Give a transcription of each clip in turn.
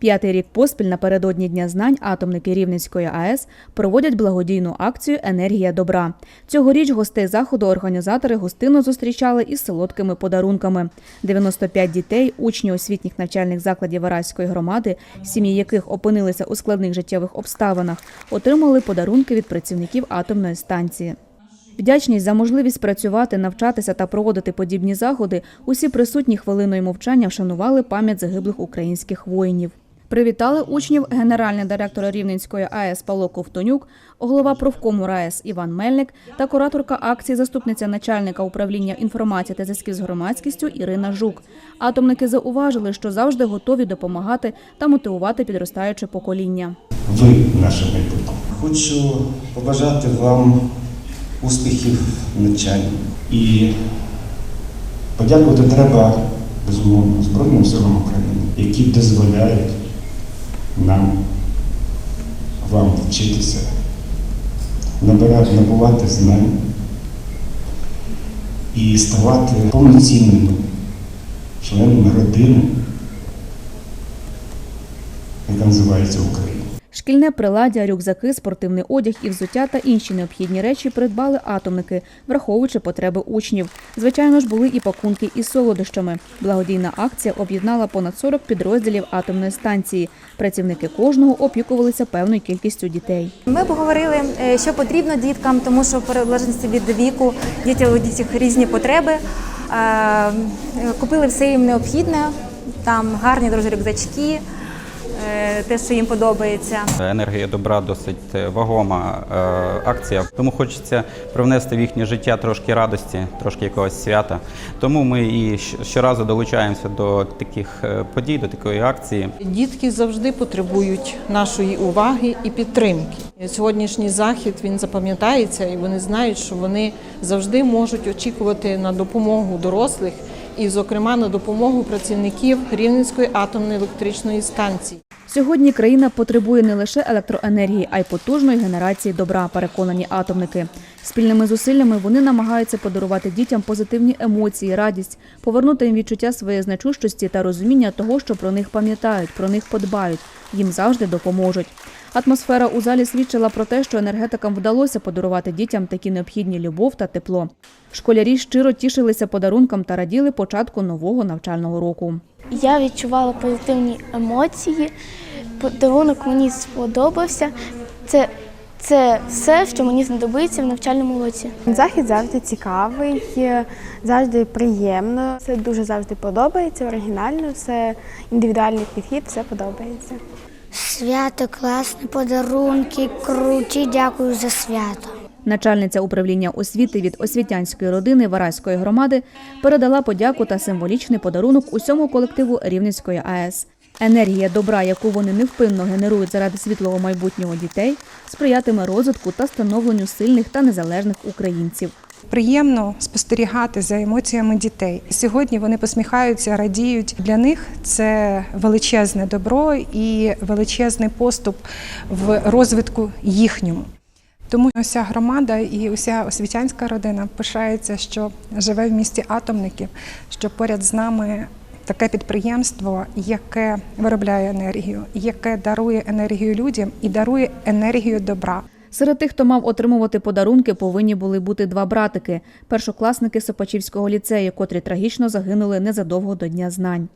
П'ятий рік поспіль напередодні Дня знань атомники Рівненської АЕС проводять благодійну акцію Енергія добра. Цьогоріч гостей заходу організатори гостинно зустрічали із солодкими подарунками. 95 дітей, учні освітніх навчальних закладів Вараської громади, сім'ї яких опинилися у складних життєвих обставинах, отримали подарунки від працівників атомної станції. Вдячність за можливість працювати, навчатися та проводити подібні заходи. Усі присутні хвилиною мовчання вшанували пам'ять загиблих українських воїнів. Привітали учнів генеральний директор Рівненської АЕС Павло Ковтонюк, голова профкому РаЕС Іван Мельник та кураторка акції, заступниця начальника управління інформації та зв'язків з громадськістю Ірина Жук. Атомники зауважили, що завжди готові допомагати та мотивувати підростаюче покоління. Ви наше майбутнє. Хочу побажати вам успіхів в. І подякувати треба, безумовно, Збройним силам України, які дозволяють нам, вам вчитися, набувати знань і ставати повноцінними членами родини, яка називається Україна. Шкільне приладдя, рюкзаки, спортивний одяг і взуття та інші необхідні речі придбали атомники, враховуючи потреби учнів. Звичайно ж, були і пакунки із солодощами. Благодійна акція об'єднала понад 40 підрозділів атомної станції. Працівники кожного опікувалися певною кількістю дітей. Ми поговорили, е, що потрібно діткам, тому що в залежності від віку діти у дітях різні потреби. Е, е, Купили все їм необхідне, там гарні дуже рюкзачки, те, що їм подобається. Енергія добра досить е, вагома е, акція, тому хочеться привнести в їхнє життя трошки радості, трошки якогось свята. Тому ми і щоразу долучаємося до таких е, подій, до такої акції. Дітки завжди потребують нашої уваги і підтримки. Сьогоднішній захід він запам'ятається, і вони знають, що вони завжди можуть очікувати на допомогу дорослих і, зокрема, на допомогу працівників Рівненської атомної електричної станції. Сьогодні країна потребує не лише електроенергії, а й потужної генерації добра, переконані атомники. Спільними зусиллями вони намагаються подарувати дітям позитивні емоції, радість, повернути їм відчуття своєї значущості та розуміння того, що про них пам'ятають, про них подбають, їм завжди допоможуть. Атмосфера у залі свідчила про те, що енергетикам вдалося подарувати дітям такі необхідні любов та тепло. Школярі щиро тішилися подарункам та раділи початку нового навчального року. Я відчувала позитивні емоції. Подарунок мені сподобався. Це, це все, що мені знадобиться в навчальному році. Захід завжди цікавий, завжди приємно. Це дуже завжди подобається, оригінально, все індивідуальний підхід, все подобається. Свято класне, подарунки круті. Дякую за свято. Начальниця управління освіти від освітянської родини Вараської громади передала подяку та символічний подарунок усьому колективу Рівненської АЕС. Енергія добра, яку вони невпинно генерують заради світлого майбутнього дітей, сприятиме розвитку та становленню сильних та незалежних українців. Приємно спостерігати за емоціями дітей. Сьогодні вони посміхаються, радіють. Для них це величезне добро і величезний поступ в розвитку їхньому. Тому уся громада і уся освітянська родина пишається, що живе в місті атомників, що поряд з нами таке підприємство, яке виробляє енергію, яке дарує енергію людям і дарує енергію добра. Серед тих, хто мав отримувати подарунки, повинні були бути два братики першокласники Сопачівського ліцею, котрі трагічно загинули незадовго до Дня знань.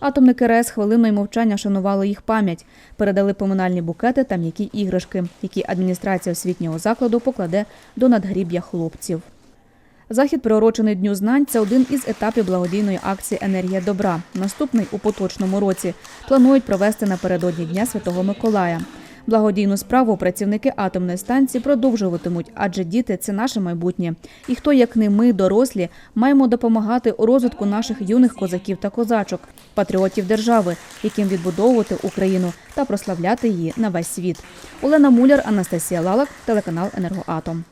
Атомники РЕС хвилиною мовчання шанували їх пам'ять, передали поминальні букети та м'які іграшки, які адміністрація освітнього закладу покладе до надгріб'я хлопців. Захід, приурочений Дню знань, це один із етапів благодійної акції Енергія добра. Наступний у поточному році планують провести напередодні Дня Святого Миколая. Благодійну справу працівники атомної станції продовжуватимуть, адже діти це наше майбутнє. І хто, як не ми, дорослі, маємо допомагати у розвитку наших юних козаків та козачок, патріотів держави, яким відбудовувати Україну та прославляти її на весь світ. Олена Муляр, Анастасія Лалак, телеканал Енергоатом.